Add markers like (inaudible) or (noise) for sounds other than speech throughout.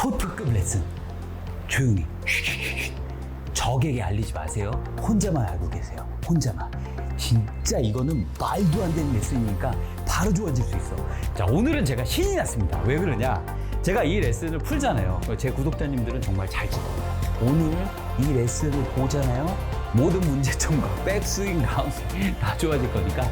초특급 레슨 조용히. 적에게 알리지 마세요. 혼자만 알고 계세요. 혼자만. 진짜 이거는 말도 안 되는 레슨이니까 바로 좋아질 수 있어. 자 오늘은 제가 신이 났습니다. 왜 그러냐? 제가 이 레슨을 풀잖아요. 제 구독자님들은 정말 잘칠 겁니다 오늘 이 레슨을 보잖아요. 모든 문제점과 (laughs) 백스윙 다운스윙 (laughs) 다 좋아질 거니까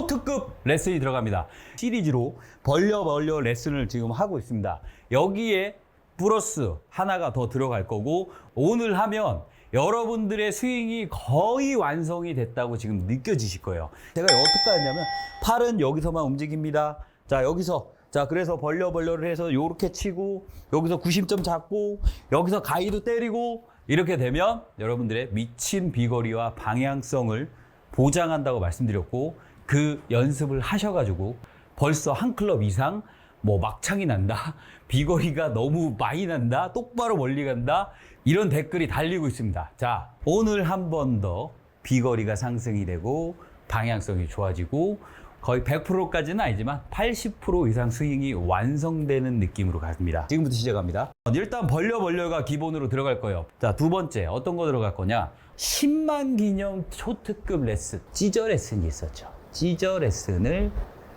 초특급 레슨이 들어갑니다. 시리즈로 벌려 벌려 레슨을 지금 하고 있습니다. 여기에 플러스 하나가 더 들어갈 거고 오늘 하면 여러분들의 스윙이 거의 완성이 됐다고 지금 느껴지실 거예요. 제가 어떻게 하냐면 팔은 여기서만 움직입니다. 자 여기서 자 그래서 벌려 벌려를 해서 요렇게 치고 여기서 구심점 잡고 여기서 가이드 때리고 이렇게 되면 여러분들의 미친 비거리와 방향성을 보장한다고 말씀드렸고 그 연습을 하셔가지고 벌써 한 클럽 이상 뭐 막창이 난다 (laughs) 비거리가 너무 많이 난다 똑바로 멀리 간다 이런 댓글이 달리고 있습니다 자 오늘 한 번 더 비거리가 상승이 되고 방향성이 좋아지고 거의 100%까지는 아니지만 80% 이상 스윙이 완성되는 느낌으로 갑니다. 지금부터 시작합니다. 일단 벌려 벌려가 기본으로 들어갈 거예요. 자, 두 번째 어떤 거 들어갈 거냐? 10만 기념 초특급 레슨, 찌저 레슨이 있었죠. 찌저 레슨을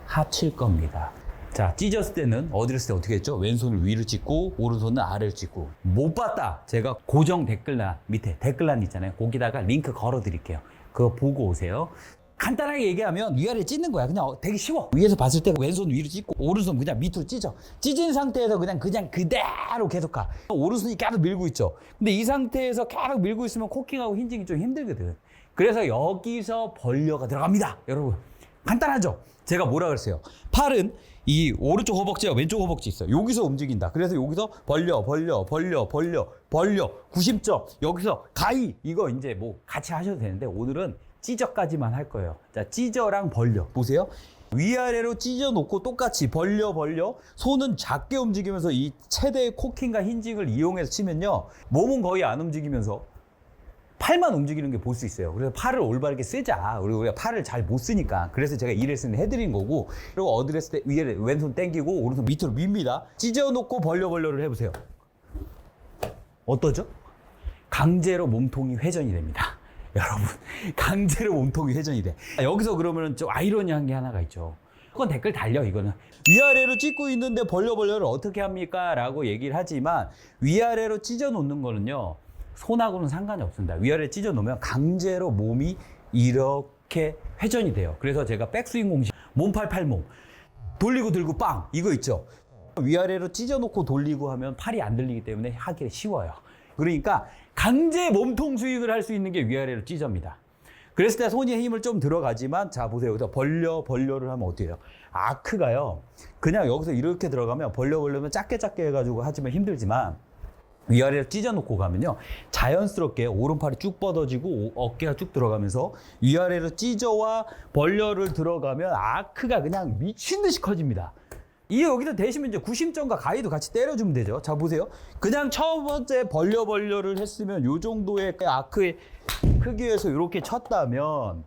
합칠 겁니다. 자, 찢었을 때는 어디를 쓸 때 어떻게 했죠? 왼손을 위로 찍고 오른손은 아래를 찍고 못 봤다. 제가 고정 댓글란 밑에 댓글란 있잖아요. 거기다가 링크 걸어 드릴게요. 그거 보고 오세요. 간단하게 얘기하면 위아래 찢는 거야. 그냥 되게 쉬워. 위에서 봤을 때 왼손 위로 찢고 오른손 그냥 밑으로 찢어. 찢은 상태에서 그냥 그냥 그대로 계속 가. 오른손이 계속 밀고 있죠. 근데 이 상태에서 계속 밀고 있으면 코킹하고 힌징이 좀 힘들거든. 그래서 여기서 벌려가 들어갑니다. 여러분. 간단하죠? 제가 뭐라 그랬어요? 팔은 이 오른쪽 허벅지와 왼쪽 허벅지 있어요. 여기서 움직인다. 그래서 여기서 벌려, 벌려, 벌려, 벌려, 벌려. 90점. 여기서 가이. 이거 이제 뭐 같이 하셔도 되는데 오늘은 찢어까지만 할 거예요. 자, 찢어랑 벌려. 보세요. 위아래로 찢어 놓고 똑같이 벌려 벌려 손은 작게 움직이면서 이 최대의 코킹과 힌징을 이용해서 치면요 몸은 거의 안 움직이면서 팔만 움직이는 게 볼 수 있어요. 그래서 팔을 올바르게 쓰자. 그리고 우리가 팔을 잘 못 쓰니까. 그래서 제가 이 레슨을 해드린 거고. 그리고 어드레스 때 위에 왼손 당기고 오른손 밑으로 밉니다. 찢어놓고 벌려 벌려를 해보세요. 어떠죠? 강제로 몸통이 회전이 됩니다. (laughs) 여러분, 강제로 몸통이 회전이 돼. 여기서 그러면 좀 아이러니한 게 하나가 있죠. 그건 댓글 달려, 이거는. 위아래로 찢고 있는데 벌려 벌려를 어떻게 합니까? 라고 얘기를 하지만 위아래로 찢어 놓는 거는요. 손하고는 상관이 없습니다. 위아래 찢어 놓으면 강제로 몸이 이렇게 회전이 돼요. 그래서 제가 백스윙 공식, 몸팔 팔몸. 돌리고 들고 빵! 이거 있죠. 위아래로 찢어 놓고 돌리고 하면 팔이 안 들리기 때문에 하기 쉬워요. 그러니까 강제 몸통 스윙을 할 수 있는 게 위아래로 찢어입니다. 그랬을 때 손에 힘을 좀 들어가지만 자 보세요. 여기서 벌려 벌려를 하면 어떻게 해요? 아크가요. 그냥 여기서 이렇게 들어가면 벌려 벌려면 작게 작게 해가지고 하지만 힘들지만 위아래를 찢어놓고 가면요 자연스럽게 오른팔이 쭉 뻗어지고 오- 어깨가 쭉 들어가면서 위아래로 찢어와 벌려를 들어가면 아크가 그냥 미친 듯이 커집니다. 이 여기다 대시면 이제 구심점과 가위도 같이 때려주면 되죠. 자 보세요. 그냥 첫 번째 벌려 벌려를 했으면 요 정도의 아크의 크기에서 이렇게 쳤다면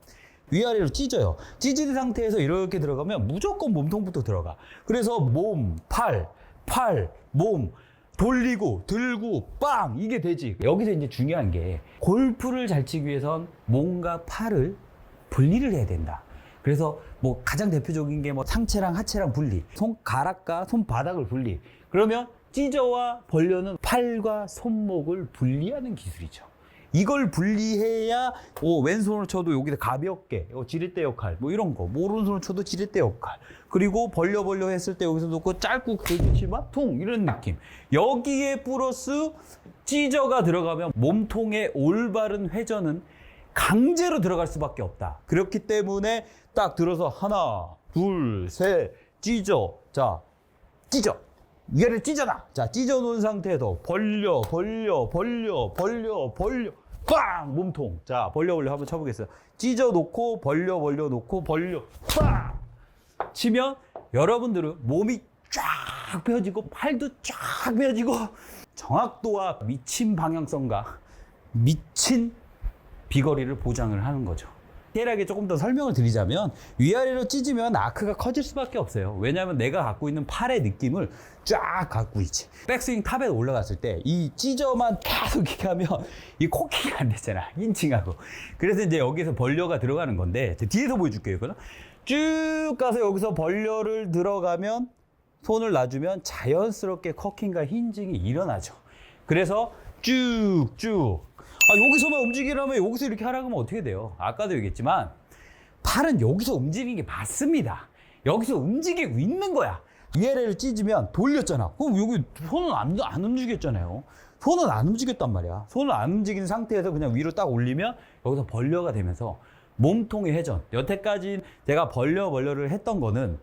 위아래로 찢어요. 찢은 상태에서 이렇게 들어가면 무조건 몸통부터 들어가. 그래서 몸, 팔, 팔, 몸 돌리고 들고 빵 이게 되지. 여기서 이제 중요한 게 골프를 잘 치기 위해선 몸과 팔을 분리를 해야 된다. 그래서 뭐 가장 대표적인 게 뭐 상체랑 하체랑 분리, 손가락과 손바닥을 분리. 그러면 찢어와 벌려는 팔과 손목을 분리하는 기술이죠. 이걸 분리해야 오, 왼손으로 쳐도 여기다 가볍게 어, 지렛대 역할 뭐 이런 거뭐 오른손으로 쳐도 지렛대 역할. 그리고 벌려 벌려 했을 때 여기서 놓고 짧고 그렇지만 퉁 이런 느낌. 여기에 플러스 찢어가 들어가면 몸통의 올바른 회전은 강제로 들어갈 수밖에 없다. 그렇기 때문에 딱 들어서 하나 둘 셋 찢어. 자 찢어 위아래 찢어라. 자, 찢어 놓은 상태에서 벌려, 벌려, 벌려, 벌려, 벌려, 빵! 몸통. 자, 벌려, 벌려 한번 쳐보겠어요. 찢어 놓고, 벌려, 벌려 놓고, 벌려, 빵! 치면 여러분들은 몸이 쫙 펴지고, 팔도 쫙 펴지고, 정확도와 미친 방향성과 미친 비거리를 보장을 하는 거죠. 디테일하게 조금 더 설명을 드리자면 위아래로 찢으면 아크가 커질 수밖에 없어요. 왜냐하면 내가 갖고 있는 팔의 느낌을 쫙 갖고 있지. 백스윙 탑에 올라갔을 때 이 찢어만 계속 이렇게 하면 이 코킹이 안 되잖아. 인칭하고. 그래서 이제 여기서 벌려가 들어가는 건데 제 뒤에서 보여줄게요. 이거는 쭉 가서 여기서 벌려를 들어가면 손을 놔주면 자연스럽게 커킹과 힌징이 일어나죠. 그래서 쭉 쭉. 아, 여기서만 움직이려면 여기서 이렇게 하라고 하면 어떻게 돼요? 아까도 얘기했지만 팔은 여기서 움직이는 게 맞습니다. 여기서 움직이고 있는 거야. 위아래를 찢으면 돌렸잖아. 그럼 여기 손은 안, 안 움직였잖아요. 손은 안 움직였단 말이야. 손을 안 움직이는 상태에서 그냥 위로 딱 올리면 여기서 벌려가 되면서 몸통의 회전. 여태까지 제가 벌려 벌려를 했던 거는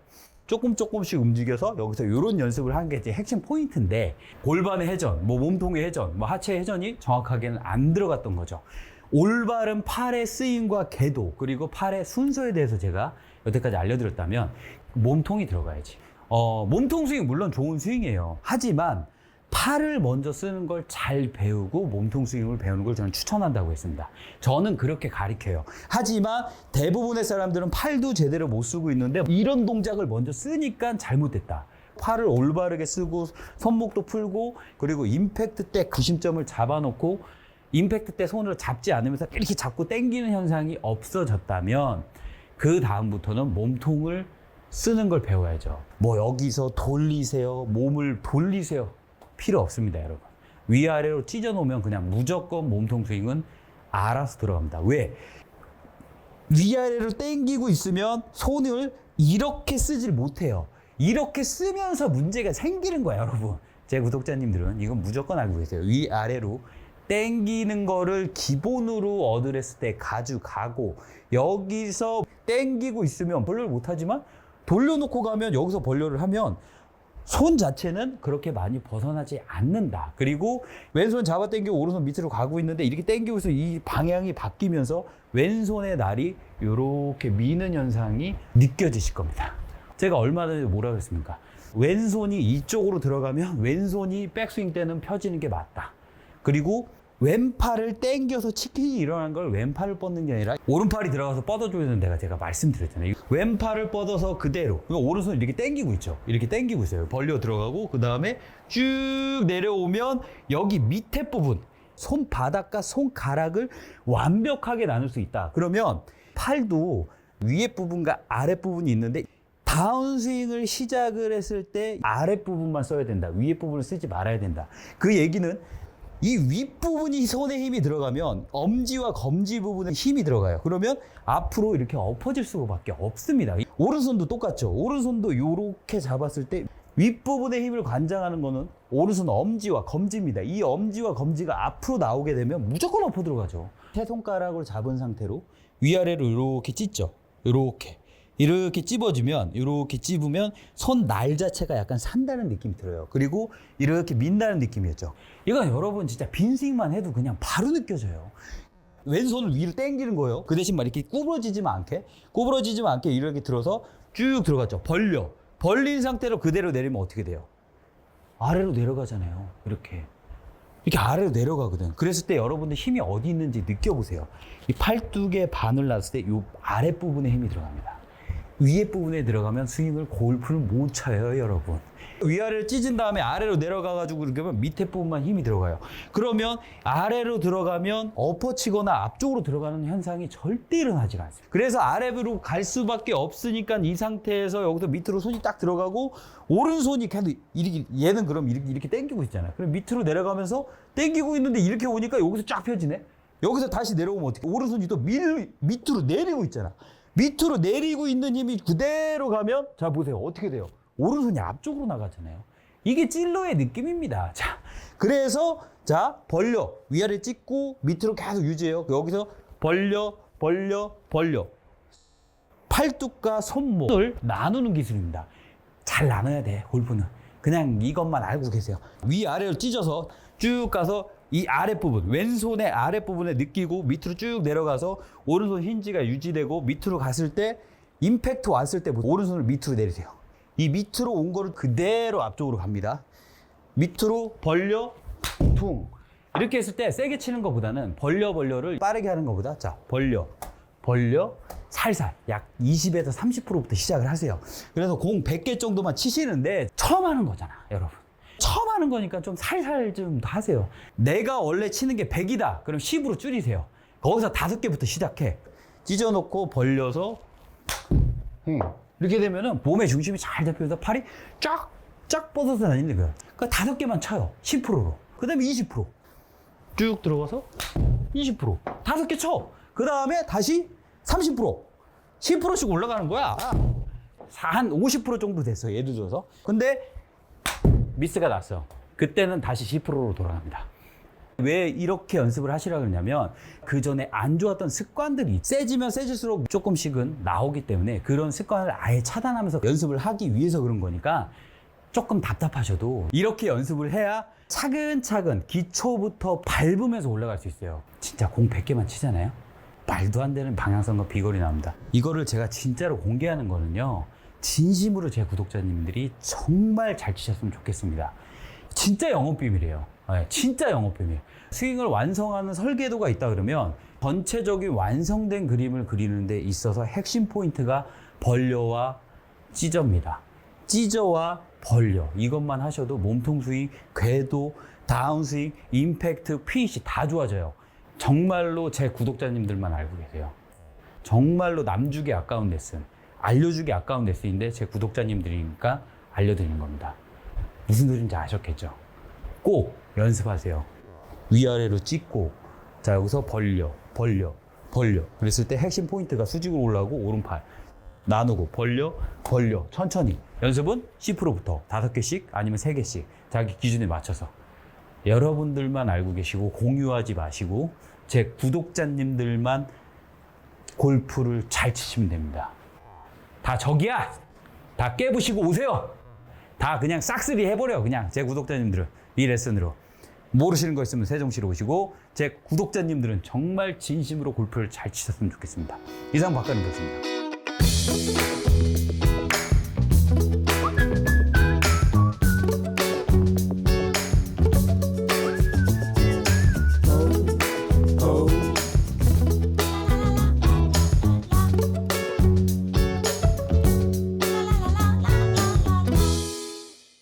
조금 조금씩 움직여서 여기서 이런 연습을 하는 게 이제 핵심 포인트인데 골반의 회전, 뭐 몸통의 회전, 뭐 하체 회전이 정확하게는 안 들어갔던 거죠. 올바른 팔의 스윙과 궤도 그리고 팔의 순서에 대해서 제가 여태까지 알려드렸다면 몸통이 들어가야지. 어, 몸통 스윙 물론 좋은 스윙이에요. 하지만 팔을 먼저 쓰는 걸 잘 배우고 몸통 스윙을 배우는 걸 저는 추천한다고 했습니다. 저는 그렇게 가르쳐요. 하지만 대부분의 사람들은 팔도 제대로 못 쓰고 있는데 이런 동작을 먼저 쓰니까 잘못됐다. 팔을 올바르게 쓰고 손목도 풀고 그리고 임팩트 때 구심점을 잡아놓고 임팩트 때 손으로 잡지 않으면서 이렇게 잡고 당기는 현상이 없어졌다면 그 다음부터는 몸통을 쓰는 걸 배워야죠. 뭐 여기서 돌리세요, 몸을 돌리세요. 필요 없습니다, 여러분. 위아래로 찢어 놓으면 그냥 무조건 몸통 스윙은 알아서 들어갑니다. 왜? 위아래로 당기고 있으면 손을 이렇게 쓰질 못해요. 이렇게 쓰면서 문제가 생기는 거야, 여러분. 제 구독자님들은 이건 무조건 알고 계세요. 위아래로 땡기는 거를 기본으로 얻으랬을 때 가져가고 여기서 땡기고 있으면 벌려를 못하지만 돌려놓고 가면 여기서 벌려를 하면 손 자체는 그렇게 많이 벗어나지 않는다. 그리고 왼손 잡아 당기고 오른손 밑으로 가고 있는데 이렇게 당기고 있어 이 방향이 바뀌면서 왼손의 날이 이렇게 미는 현상이 느껴지실 겁니다. 제가 얼마 전에 뭐라 그랬습니까? 왼손이 이쪽으로 들어가면 왼손이 백스윙 때는 펴지는 게 맞다. 그리고 왼팔을 당겨서 치킨이 일어난 걸 왼팔을 뻗는 게 아니라 오른팔이 들어가서 뻗어주는 데가 제가 말씀드렸잖아요. 왼팔을 뻗어서 그대로 그러니까 오른손 이렇게 당기고 있죠. 이렇게 당기고 있어요. 벌려 들어가고 그 다음에 쭉 내려오면 여기 밑에 부분 손바닥과 손가락을 완벽하게 나눌 수 있다. 그러면 팔도 위에 부분과 아랫 부분이 있는데 다운스윙을 시작을 했을 때 아랫 부분만 써야 된다. 위에 부분을 쓰지 말아야 된다. 그 얘기는 이 윗부분이 손에 힘이 들어가면 엄지와 검지 부분에 힘이 들어가요. 그러면 앞으로 이렇게 엎어질 수밖에 없습니다. 오른손도 똑같죠. 오른손도 이렇게 잡았을 때 윗부분의 힘을 관장하는 거는 오른손 엄지와 검지입니다. 이 엄지와 검지가 앞으로 나오게 되면 무조건 엎어 들어가죠. 세 손가락으로 잡은 상태로 위아래로 이렇게 찢죠. 이렇게. 이렇게 찝어주면 이렇게 찝으면 손 날 자체가 약간 산다는 느낌이 들어요. 그리고 이렇게 민다는 느낌이었죠. 이건 여러분 진짜 빈스윙만 해도 그냥 바로 느껴져요. 왼손을 위로 당기는 거예요. 그 대신 막 이렇게 구부러지지만 않게 구부러지지만 않게 이렇게 들어서 쭉 들어갔죠. 벌려. 벌린 상태로 그대로 내리면 어떻게 돼요? 아래로 내려가잖아요. 이렇게. 이렇게 아래로 내려가거든. 그랬을 때 여러분들 힘이 어디 있는지 느껴보세요. 이 팔뚝에 바늘 놨을 때 이 아랫부분에 힘이 들어갑니다. 위에 부분에 들어가면 스윙을 골프를 못 쳐요, 여러분. 위아래를 찢은 다음에 아래로 내려가가지고 그렇게 하면 밑에 부분만 힘이 들어가요. 그러면 아래로 들어가면 엎어치거나 앞쪽으로 들어가는 현상이 절대 일어나지가 않습니다. 그래서 아래로 갈 수밖에 없으니까 이 상태에서 여기서 밑으로 손이 딱 들어가고 오른손이 계속 이렇게 얘는 그럼 이렇게, 이렇게 당기고 있잖아요. 그럼 밑으로 내려가면서 당기고 있는데 이렇게 오니까 여기서 쫙 펴지네. 여기서 다시 내려오면 어떻게? 오른손이 또 밀, 밑으로 내리고 있잖아. 밑으로 내리고 있는 힘이 그대로 가면 자 보세요. 어떻게 돼요? 오른손이 앞쪽으로 나가잖아요. 이게 찔러의 느낌입니다. 자 그래서 자 벌려. 위아래 찍고 밑으로 계속 유지해요. 여기서 벌려 벌려 벌려. 팔뚝과 손목을 나누는 기술입니다. 잘 나눠야 돼 골프는. 그냥 이것만 알고 계세요. 위아래로 찢어서 쭉 가서 이 아랫부분 왼손의 아랫부분에 느끼고 밑으로 쭉 내려가서 오른손 힌지가 유지되고 밑으로 갔을 때 임팩트 왔을 때 오른손을 밑으로 내리세요 이 밑으로 온 거를 그대로 앞쪽으로 갑니다 밑으로 벌려 퉁 이렇게 했을 때 세게 치는 것보다는 벌려 벌려를 빠르게 하는 것보다 자 벌려 벌려 살살 약 20에서 30%부터 시작을 하세요. 그래서 공 100개 정도만 치시는데 처음 하는 거잖아, 여러분. 하는 거니까 좀 살살 좀 하세요. 내가 원래 치는 게 100이다. 그럼 10으로 줄이세요. 거기서 다섯 개부터 시작해. 찢어놓고 벌려서 음. 이렇게 되면은 몸의 중심이 잘 잡혀서 팔이 쫙, 쫙 뻗어서 다니는 거예요. 그 다섯 개만 쳐요. 10%로. 그 다음에 20%. 쭉 들어가서 20%. 다섯 개 쳐. 그 다음에 다시 30%. 10%씩 올라가는 거야. 한 50% 정도 됐어. 예를 들어서. 근데 미스가 났어. 그때는 다시 10%로 돌아갑니다. 왜 이렇게 연습을 하시라 그러냐면 그 전에 안 좋았던 습관들이 세지면 세질수록 조금씩은 나오기 때문에 그런 습관을 아예 차단하면서 연습을 하기 위해서 그런 거니까 조금 답답하셔도 이렇게 연습을 해야 차근차근 기초부터 밟으면서 올라갈 수 있어요. 진짜 공 100개만 치잖아요. 말도 안 되는 방향성과 비거리 나옵니다. 이거를 제가 진짜로 공개하는 거는요. 진심으로 제 구독자님들이 정말 잘 치셨으면 좋겠습니다. 진짜 영업 비밀이에요. 네, 진짜 영업 비밀. 스윙을 완성하는 설계도가 있다 그러면 전체적인 완성된 그림을 그리는 데 있어서 핵심 포인트가 벌려와 찢어입니다. 찢어와 벌려 이것만 하셔도 몸통 스윙, 궤도, 다운 스윙, 임팩트, 핏이 다 좋아져요. 정말로 제 구독자님들만 알고 계세요. 정말로 남주기 아까운 레슨, 알려주기 아까운 레슨인데 제 구독자님들이니까 알려드리는 겁니다. 무슨 소리인지 아셨겠죠? 꼭 연습하세요. 위아래로 찍고, 자, 여기서 벌려, 벌려, 벌려. 그랬을 때 핵심 포인트가 수직으로 올라오고, 오른팔. 나누고, 벌려, 벌려. 천천히. 연습은 10%부터 5개씩 아니면 3개씩. 자기 기준에 맞춰서. 여러분들만 알고 계시고, 공유하지 마시고, 제 구독자님들만 골프를 잘 치시면 됩니다. 다 저기야! 다 깨부시고 오세요! 다 그냥 싹쓸이 해버려 그냥 제 구독자님들은 이 레슨으로 모르시는 거 있으면 세종시로 오시고 제 구독자님들은 정말 진심으로 골프를 잘 치셨으면 좋겠습니다 이상 박가는 교수입니다